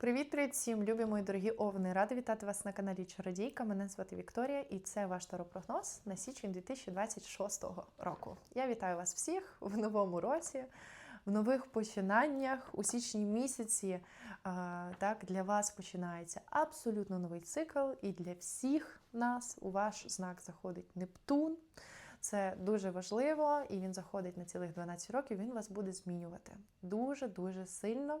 Привіт-привіт всім, любі мої дорогі овни! Рада вітати вас на каналі Чародійка. Мене звати Вікторія, і це ваш таропрогноз на січень 2026 року. Я вітаю вас всіх в новому році, в нових починаннях. У січні місяці так для вас починається абсолютно новий цикл, і для всіх нас у ваш знак заходить Нептун. Це дуже важливо, і він заходить на цілих 12 років. Він вас буде змінювати дуже дуже сильно.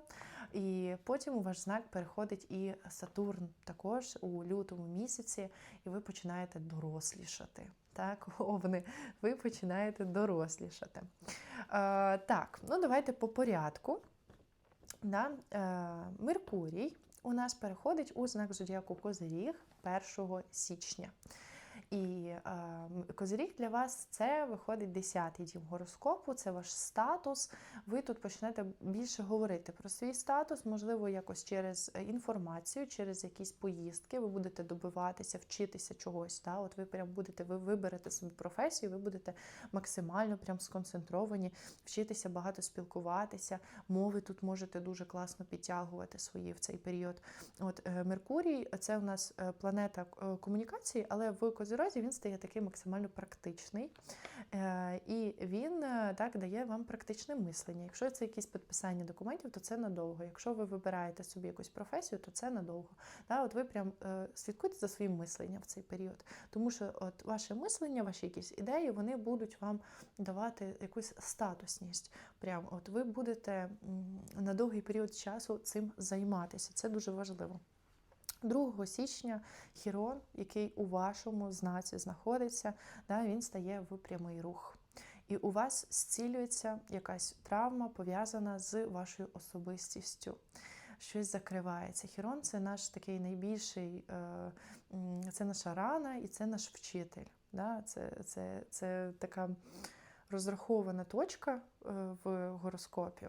І потім у ваш знак переходить і Сатурн також у лютому місяці, і ви починаєте дорослішати. Так, овни, ви починаєте дорослішати. Е, так, ну давайте по порядку. Да? Е, Меркурій у нас переходить у знак зодіаку Козиріг 1 січня. І е, козиріг для вас це виходить 10-й дім гороскопу, це ваш статус. Ви тут почнете більше говорити про свій статус, можливо, якось через інформацію, через якісь поїздки. Ви будете добиватися, вчитися чогось. Да? От ви прям будете, ви виберете собі професію, ви будете максимально прям сконцентровані, вчитися багато спілкуватися. Мови тут можете дуже класно підтягувати свої в цей період. От е, Меркурій це у нас е, планета е, комунікації, але в Козирозі він стає такий максимально практичний. Е, І він е, так дає вам практичне мислення. Якщо це якісь підписання документів, то це надовго. Якщо ви вибираєте собі якусь професію, то це надовго. Да, От ви прям е, слідкуйте за своїм мисленням в цей період. Тому що от ваше мислення, ваші якісь ідеї, вони будуть вам давати якусь статусність. Прям от ви будете на довгий період часу цим займатися. Це дуже важливо. 2 січня Хірон, який у вашому знаці знаходиться, да, він стає в прямий рух. І у вас зцілюється якась травма, пов'язана з вашою особистістю. Щось закривається. Хірон це наш такий найбільший, е, це наша рана і це наш вчитель. Да? Це, це, це така розрахована точка е, в гороскопі.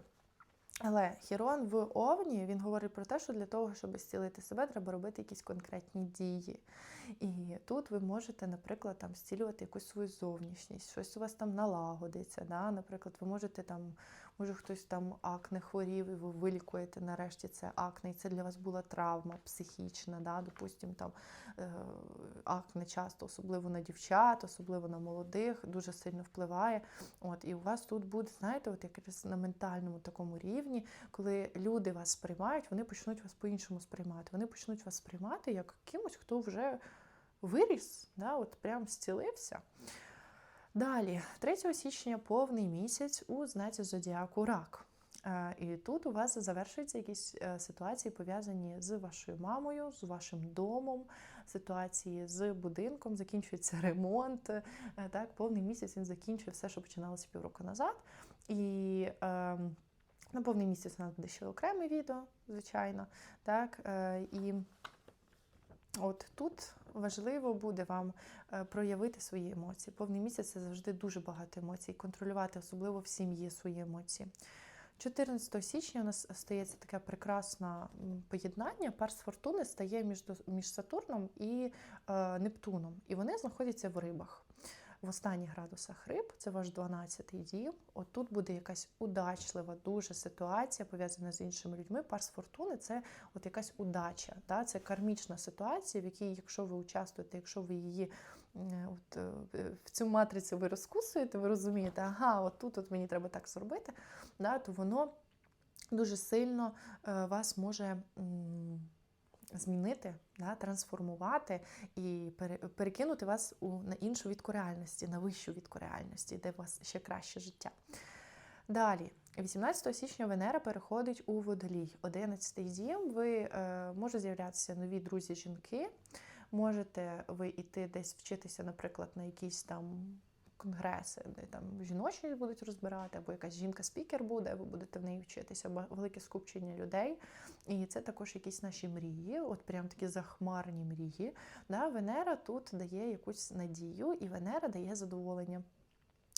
Але Хірон в Овні він говорить про те, що для того, щоб зцілити себе, треба робити якісь конкретні дії. І тут ви можете, наприклад, там зцілювати якусь свою зовнішність, щось у вас там налагодиться. Да? Наприклад, ви можете там, може хтось там акне хворів, і ви вилікуєте нарешті це акне, і це для вас була травма психічна. Да? Допустим, там е, акне часто, особливо на дівчат, особливо на молодих, дуже сильно впливає. От, І у вас тут буде, знаєте, от якраз на ментальному такому рівні, коли люди вас сприймають, вони почнуть вас по-іншому сприймати. Вони почнуть вас сприймати як кимось, хто вже виріс, да, от прям зцілився. Далі, 3 січня повний місяць у знаці Зодіаку Рак. Е, І тут у вас завершуються якісь е, ситуації, пов'язані з вашою мамою, з вашим домом, ситуації з будинком, закінчується ремонт. Е, Так, повний місяць він закінчує все, що починалося півроку назад. І е, на повний місяць у нас буде ще окреме відео, звичайно. Так, е, і От тут важливо буде вам е, проявити свої емоції. Повний місяць це завжди дуже багато емоцій, контролювати, особливо в сім'ї свої емоції. 14 січня у нас стається таке прекрасне поєднання. Парс фортуни стає між, між Сатурном і е, Нептуном, і вони знаходяться в рибах. В останніх градусах риб, це ваш 12-й дім. От тут буде якась удачлива дуже ситуація, пов'язана з іншими людьми. Парс фортуни це от якась удача. Да? Це кармічна ситуація, в якій, якщо ви участвуєте, якщо ви її от, е, в цю матрицю ви розкусуєте, ви розумієте, ага, от тут от мені треба так зробити, да? то воно дуже сильно е, вас може. Змінити, да, трансформувати і перекинути вас у, на іншу відку реальності, на вищу відку реальності, де у вас ще краще життя. Далі, 18 січня Венера переходить у водолій. 11 дім. Ви е, може з'являтися нові друзі жінки. Можете ви йти десь вчитися, наприклад, на якісь там конгреси, де там жіночі будуть розбирати, або якась жінка-спікер буде, ви будете в неї вчитися, або велике скупчення людей. І це також якісь наші мрії, от прям такі захмарні мрії. Да? Венера тут дає якусь надію, і Венера дає задоволення.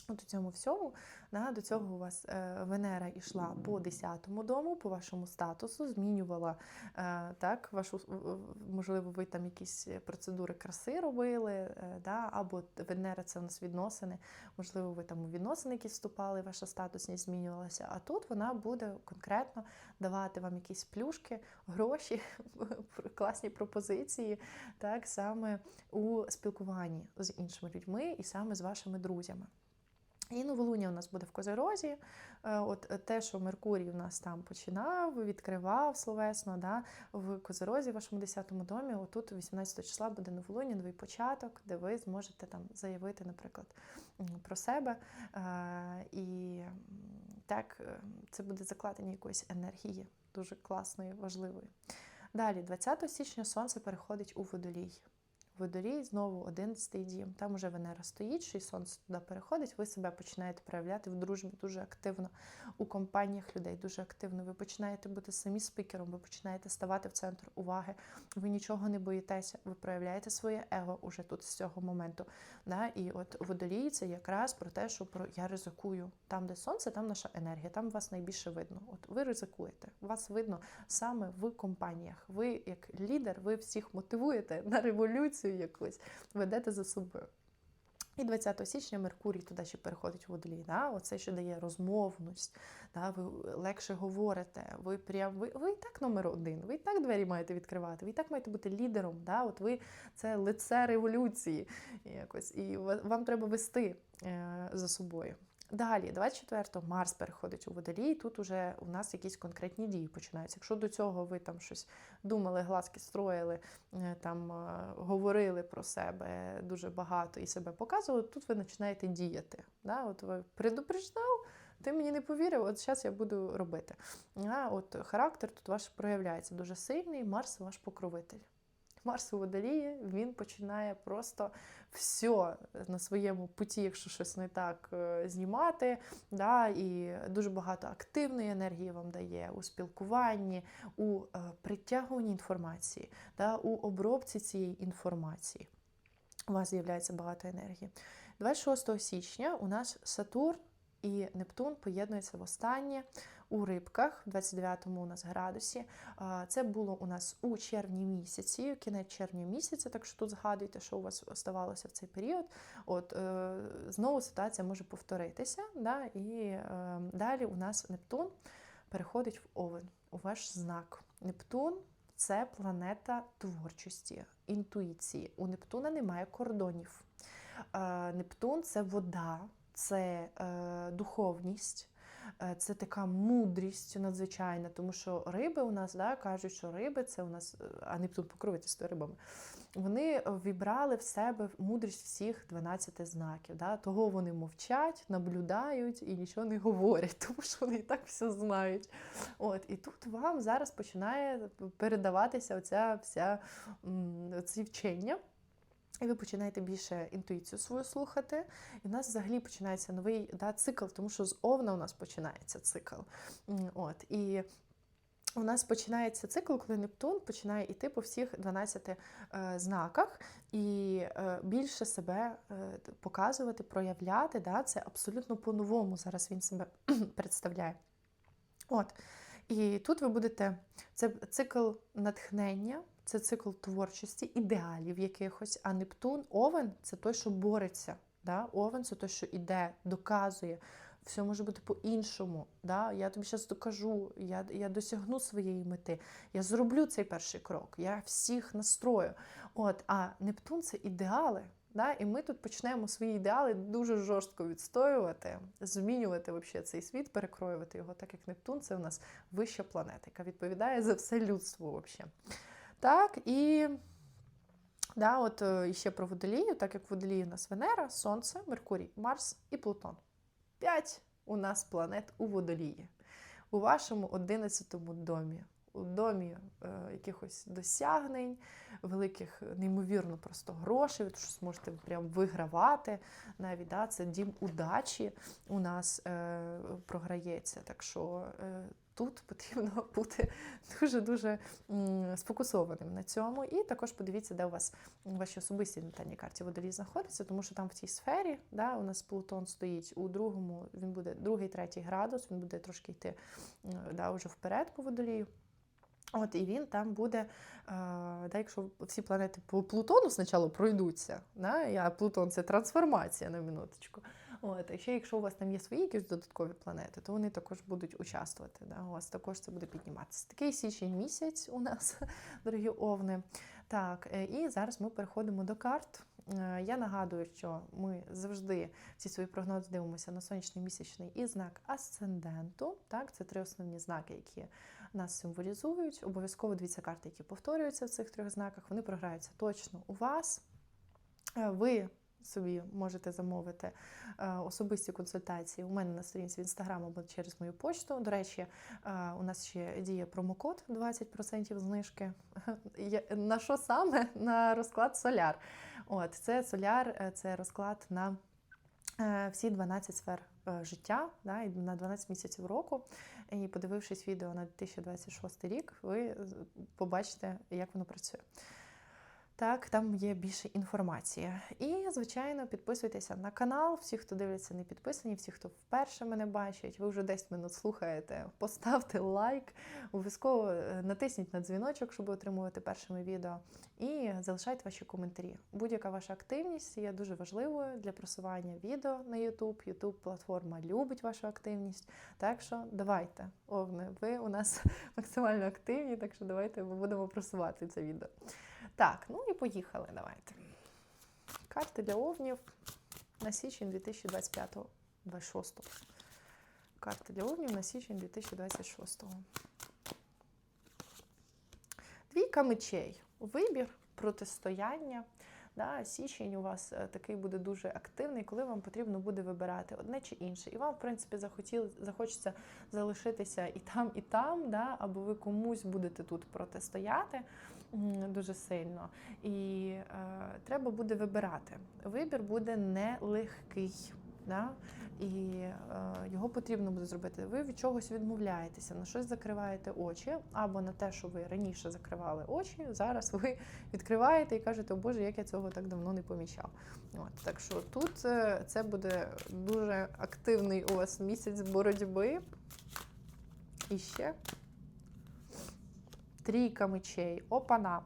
От у цьому всьому да, до цього у вас е, Венера йшла по 10-му дому, по вашому статусу, змінювала е, так, вашу можливо, ви там якісь процедури краси робили, е, да, або Венера це у нас відносини, можливо, ви там у відносини якісь вступали, ваша статусність змінювалася. А тут вона буде конкретно давати вам якісь плюшки, гроші, класні пропозиції, так саме у спілкуванні з іншими людьми і саме з вашими друзями. І новолуння у нас буде в Козерозі. Е, От е, те, що Меркурій у нас там починав, відкривав словесно, да, в Козерозі, в вашому 10-му домі, отут 18 числа буде новолуння, новий початок, де ви зможете там заявити, наприклад, про себе. Е, І так, це буде закладення якоїсь енергії, дуже класної, важливої. Далі, 20 січня сонце переходить у водолій. Водолій знову 11 дім. Там уже Венера стоїть, що і сонце туди переходить. Ви себе починаєте проявляти в дружбі дуже активно у компаніях людей, дуже активно. Ви починаєте бути самі спікером, ви починаєте ставати в центр уваги. Ви нічого не боїтеся, ви проявляєте своє его уже тут з цього моменту. Да? І от водолій це якраз про те, що про я ризикую. Там, де сонце, там наша енергія, там вас найбільше видно. От ви ризикуєте. Вас видно саме в компаніях. Ви, як лідер, ви всіх мотивуєте на революцію якусь, ведете за собою. І 20 січня Меркурій туди ще переходить у водолій. Да? Оце що дає розмовність, да? ви легше говорите, ви прям ви, ви і так номер один, ви і так двері маєте відкривати, ви і так маєте бути лідером. Да? От ви це лице революції якось, і вам треба вести е, за собою. Далі, 24-го Марс переходить у водолій, тут уже у нас якісь конкретні дії починаються. Якщо до цього ви там щось думали, глазки строїли, е, там е, говорили про себе дуже багато і себе показували, тут ви починаєте діяти. Да? От ви предупреждав, ти мені не повірив, от зараз я буду робити. А от характер тут ваш проявляється дуже сильний, Марс ваш покровитель. Марс у водолії, він починає просто все на своєму путі, якщо щось не так, е, знімати. Да, і дуже багато активної енергії вам дає у спілкуванні, у е, притягуванні інформації, да, у обробці цієї інформації. У вас з'являється багато енергії. 26 січня у нас Сатурн і Нептун поєднуються в останнє у рибках, в 29-му у нас градусі. Це було у нас у червні місяці, кінець червня місяця, так що тут згадуйте, що у вас оставалося в цей період. От е, знову ситуація може повторитися. Да? І е, далі у нас Нептун переходить в Овен, у ваш знак. Нептун це планета творчості, інтуїції. У Нептуна немає кордонів. Е, Нептун це вода, це е, духовність. Е, Це така мудрість надзвичайна, тому що риби у нас да, кажуть, що риби це у нас, е, а Нептун покровительство рибами. Вони вібрали в себе мудрість всіх 12 знаків. Да? Того вони мовчать, наблюдають і нічого не говорять, тому що вони і так все знають. От, і тут вам зараз починає передаватися оця вся ці вчення. І ви починаєте більше інтуїцію свою слухати. І в нас взагалі починається новий да, цикл, тому що з Овна у нас починається цикл. От, і у нас починається цикл, коли Нептун починає йти по всіх 12 е, знаках і е, більше себе е, показувати, проявляти. Да, це абсолютно по-новому зараз він себе представляє. От. І тут ви будете. Це цикл натхнення, це цикл творчості, ідеалів якихось. А Нептун, Овен це той, що бореться. Да? Овен це той, що іде, доказує. Все може бути по-іншому. Да? Я тобі зараз докажу, я, я досягну своєї мети, я зроблю цей перший крок, я всіх настрою. От, а Нептун це ідеали. Да? І ми тут почнемо свої ідеали дуже жорстко відстоювати, змінювати вообще цей світ, перекроювати його, так як Нептун це у нас вища планета, яка відповідає за все людство. Вообще. Так, і да, от е, ще про водолію, так як водолії у нас Венера, Сонце, Меркурій, Марс і Плутон. П'ять у нас планет у водолії. У вашому одинадцятому домі. У домі е, якихось досягнень, великих, неймовірно, просто грошей, ви щось можете прям вигравати. Навіть да, це дім удачі у нас е, програється. Так що е, тут потрібно бути дуже-дуже сфокусованим на цьому. І також подивіться, де у вас в вашій особистій натальній карті водолій знаходиться, тому що там в цій сфері да, у нас Плутон стоїть у другому, він буде другий, третій градус, він буде трошки йти да, вже вперед по водолію. От і він там буде, е, да, якщо всі планети по Плутону спочатку пройдуться, да, а Плутон це трансформація на минуточку. От, і ще якщо у вас там є свої якісь додаткові планети, то вони також будуть участвувати. Да, у вас також це буде підніматися. Такий січень місяць у нас, дорогі овни. Так, е, і зараз ми переходимо до карт. Е, Я нагадую, що ми завжди всі свої прогнози дивимося на сонячний місячний і знак асценденту. Так, це три основні знаки, які нас символізують. Обов'язково дивіться карти, які повторюються в цих трьох знаках. Вони програються точно у вас. Е, Ви собі можете замовити е, особисті консультації у мене на сторінці в інстаграм або через мою почту. До речі, е, у нас ще діє промокод 20% знижки. На що саме? На розклад соляр. От це соляр, е, це розклад на всі 12 сфер життя, да, і на 12 місяців року. І подивившись відео на 2026 рік, ви побачите, як воно працює. Так, там є більше інформації. І, звичайно, підписуйтеся на канал. Всі, хто дивляться, не підписані, всі, хто вперше мене бачить, ви вже 10 минут слухаєте. Поставте лайк, обов'язково е, натисніть на дзвіночок, щоб отримувати першими відео. І залишайте ваші коментарі. Будь-яка ваша активність є дуже важливою для просування відео на YouTube. YouTube платформа любить вашу активність. Так що давайте, овни, ви у нас максимально активні, так що давайте ми будемо просувати це відео. Так, ну і поїхали. Давайте. Карти для овнів на січень 2025 26 Карти для овнів на січень 2026 Двійка мечей. Вибір, протистояння. Да, січень у вас е, такий буде дуже активний, коли вам потрібно буде вибирати одне чи інше. І вам, в принципі, захотіли, захочеться залишитися і там, і там, да, або ви комусь будете тут протистояти дуже сильно. І е, треба буде вибирати. Вибір буде нелегкий. Да? І е, його потрібно буде зробити. Ви від чогось відмовляєтеся, на щось закриваєте очі, або на те, що ви раніше закривали очі, зараз ви відкриваєте і кажете, о Боже, як я цього так давно не помічав. От, так що тут е, це буде дуже активний у вас місяць боротьби. І ще трійка мечей. Опана.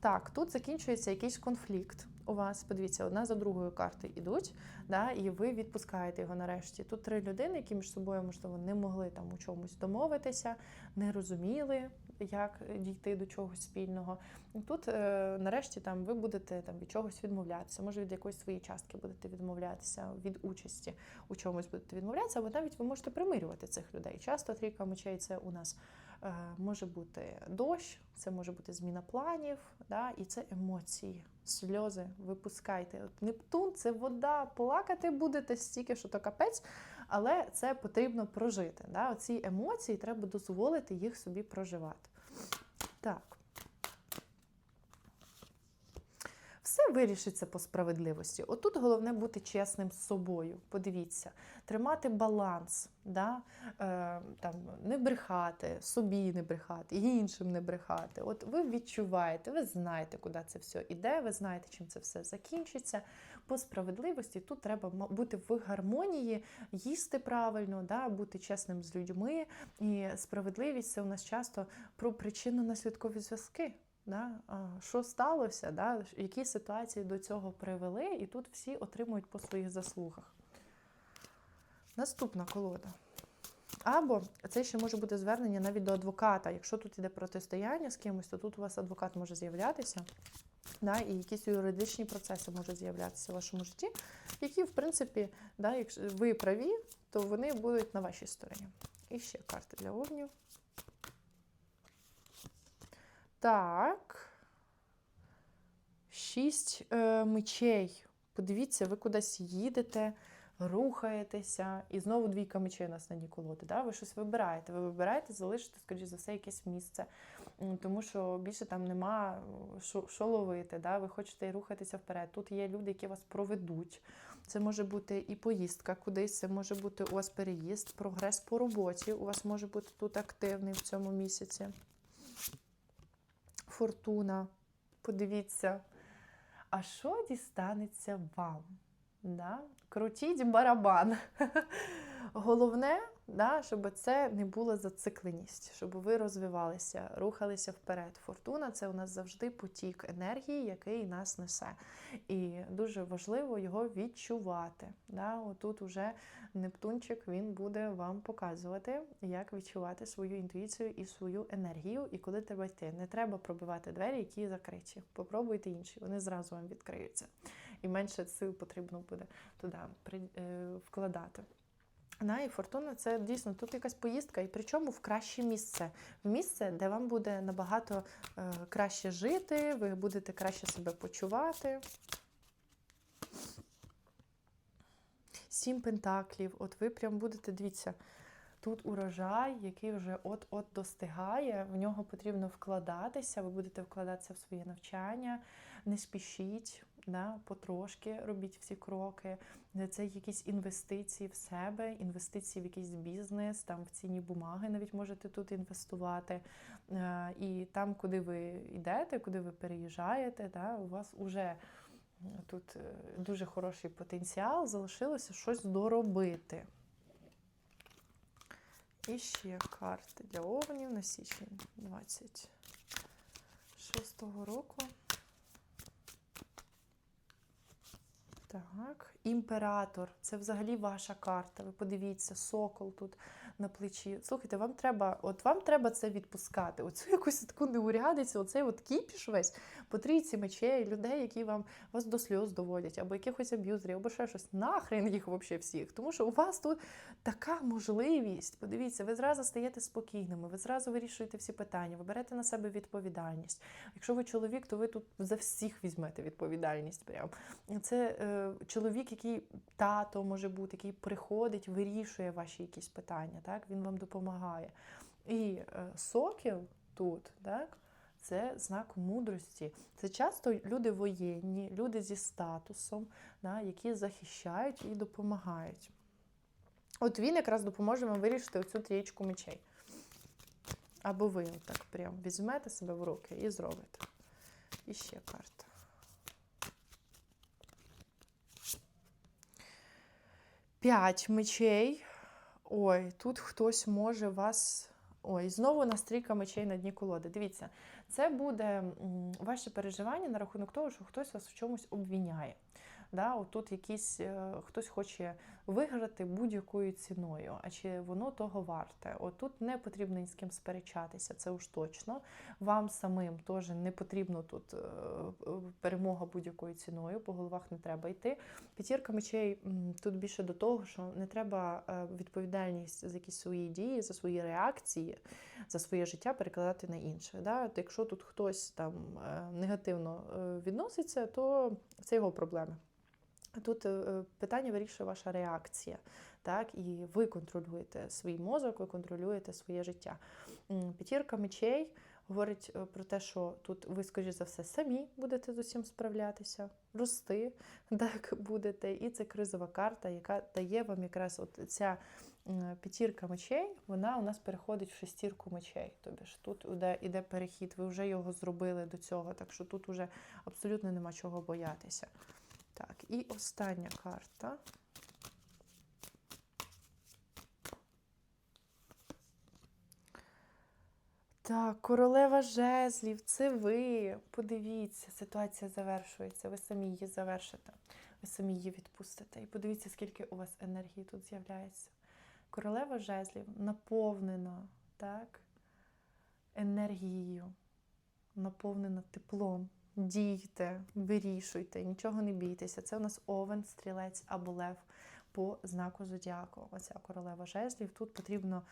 Так, тут закінчується якийсь конфлікт. У вас, подивіться, одна за другою карти йдуть, да, і ви відпускаєте його нарешті. Тут три людини, які між собою, можливо, не могли там у чомусь домовитися, не розуміли, як дійти до чогось спільного. Тут, е, нарешті, там ви будете там від чогось відмовлятися. Може, від якоїсь своєї частки будете відмовлятися, від участі у чомусь будете відмовлятися, або навіть ви можете примирювати цих людей. Часто трійка мечей це у нас може бути дощ, це може бути зміна планів, да, і це емоції, сльози. Випускайте. От Нептун це вода, плакати будете стільки, що то капець, але це потрібно прожити. Да? Оці емоції треба дозволити їх собі проживати. Так. Все вирішиться по справедливості. Отут головне бути чесним з собою. Подивіться, тримати баланс, да? е, там, не брехати, собі не брехати, іншим не брехати. От ви відчуваєте, ви знаєте, куди це все іде, ви знаєте, чим це все закінчиться. По справедливості тут треба бути в гармонії, їсти правильно, да? бути чесним з людьми. І справедливість це у нас часто про причинно-наслідкові зв'язки. Да? Що сталося, да? які ситуації до цього привели, і тут всі отримують по своїх заслугах. Наступна колода. Або це ще може бути звернення навіть до адвоката. Якщо тут іде протистояння з кимось, то тут у вас адвокат може з'являтися. Да, і якісь юридичні процеси можуть з'являтися в вашому житті, які, в принципі, да, якщо ви праві, то вони будуть на вашій стороні. І ще карти для овнів. Так. Шість е, мечей. Подивіться, ви кудись їдете, рухаєтеся, і знову двійка мечей у нас на дні колоди. Да? Ви щось вибираєте. Ви вибираєте залишити, скоріш за все, якесь місце. тому що більше там нема що ловити. Да? Ви хочете рухатися вперед. Тут є люди, які вас проведуть. Це може бути і поїздка кудись, це може бути у вас переїзд, прогрес по роботі. У вас може бути тут активний в цьому місяці. Фортуна. Подивіться. А що дістанеться вам? Да? Крутіть барабан. Головне, да, щоб це не була зацикленість, щоб ви розвивалися, рухалися вперед. Фортуна це у нас завжди потік енергії, який нас несе. І дуже важливо його відчувати. Да? Отут уже Нептунчик він буде вам показувати, як відчувати свою інтуїцію і свою енергію, і коли треба йти. Не треба пробивати двері, які закриті. Попробуйте інші, вони зразу вам відкриються. І менше сил потрібно буде туди е, вкладати. На і фортуна це дійсно тут якась поїздка, і причому в краще місце. В місце, де вам буде набагато е, краще жити, ви будете краще себе почувати. Сім пентаклів. От ви прям будете, дивіться, тут урожай, який вже от-от достигає, в нього потрібно вкладатися, ви будете вкладатися в своє навчання, не спішіть, да, потрошки робіть всі кроки. Це якісь інвестиції в себе, інвестиції в якийсь бізнес, там в цінні бумаги навіть можете тут інвестувати. Е, І там, куди ви йдете, куди ви переїжджаєте, да, у вас вже тут е, дуже хороший потенціал, залишилося щось доробити. І ще карти для овнів на січень 26 року. Так, імператор це взагалі ваша карта. Ви подивіться, сокол тут на плечі. Слухайте, вам треба, от вам треба це відпускати. Оцю якусь таку неурядицю, оцей от кіпіш весь по трійці мечей, людей, які вам вас до сльоз доводять, або якихось аб'юзерів, або ще щось. Нахрен їх взагалі всіх. Тому що у вас тут така можливість. Подивіться, ви зразу стаєте спокійними, ви зразу вирішуєте всі питання, ви берете на себе відповідальність. Якщо ви чоловік, то ви тут за всіх візьмете відповідальність. Прям. Це е, чоловік, який тато може бути, який приходить, вирішує ваші якісь питання, так? він вам допомагає. І е, сокіл тут, так? Це знак мудрості. Це часто люди воєнні, люди зі статусом, да, які захищають і допомагають. От він якраз допоможе вам вирішити оцю трієчку мечей. Або ви так прям візьмете себе в руки і зробите. І ще карта. П'ять мечей. Ой, тут хтось може вас. Ой, знову настрійка мечей на дні колоди. Дивіться, це буде ваше переживання на рахунок того, що хтось вас в чомусь обвіняє. Да, отут якийсь е, хтось хоче виграти будь-якою ціною, а чи воно того варте? Отут не потрібно ні з ким сперечатися, це уж точно. Вам самим теж не потрібно тут е, е, перемога будь-якою ціною, по головах не треба йти. П'ятірка мечей тут більше до того, що не треба е, відповідальність за якісь свої дії, за свої реакції, за своє життя перекладати на інше. Да? От Якщо тут хтось там негативно відноситься, то це його проблеми. Тут е, питання вирішує ваша реакція, так, і ви контролюєте свій мозок, ви контролюєте своє життя. П'ятірка мечей говорить е, про те, що тут ви, скоріш за все, самі будете з усім справлятися, рости, так будете. І це кризова карта, яка дає вам якраз от ця п'ятірка мечей, вона у нас переходить в шестірку мечей. Тобі ж тут іде, іде перехід, ви вже його зробили до цього, так що тут вже абсолютно нема чого боятися. Так, і остання карта. Так, королева жезлів, це ви. Подивіться, ситуація завершується. Ви самі її завершите, ви самі її відпустите. І подивіться, скільки у вас енергії тут з'являється. Королева жезлів наповнена так, енергією, наповнена теплом. Дійте, вирішуйте, нічого не бійтеся. Це у нас овен, стрілець або лев по знаку зодіаку. Оця королева жезлів. Тут потрібно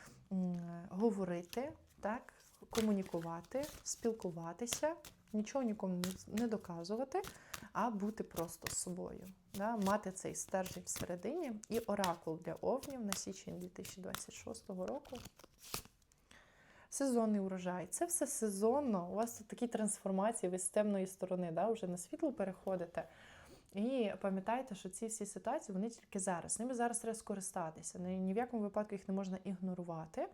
говорити, так, комунікувати, спілкуватися, нічого нікому не- доказувати, а бути просто з собою. Да? Мати цей стержень всередині і оракул для овнів на січень 2026 року. Сезонний урожай. Це все сезонно. У вас тут такі трансформації, ви з темної сторони, да, вже на світло переходите. І пам'ятайте, що ці всі ситуації вони тільки зараз. Ними зараз треба скористатися. Ні, в якому випадку їх не можна ігнорувати.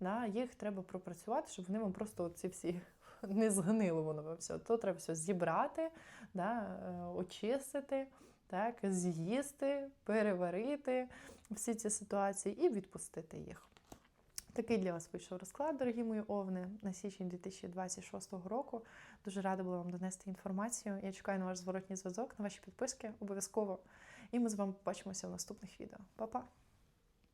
Да, їх треба пропрацювати, щоб вони вам просто ці всі не згнило воно вам все. То треба все зібрати, да, е, очистити, так, з'їсти, переварити всі ці ситуації і відпустити їх. Такий для вас вийшов розклад, дорогі мої овни, на січень 2026 року. Дуже рада була вам донести інформацію. Я чекаю на ваш зворотній зв'язок, на ваші підписки обов'язково. І ми з вами побачимося в наступних відео. Па-па!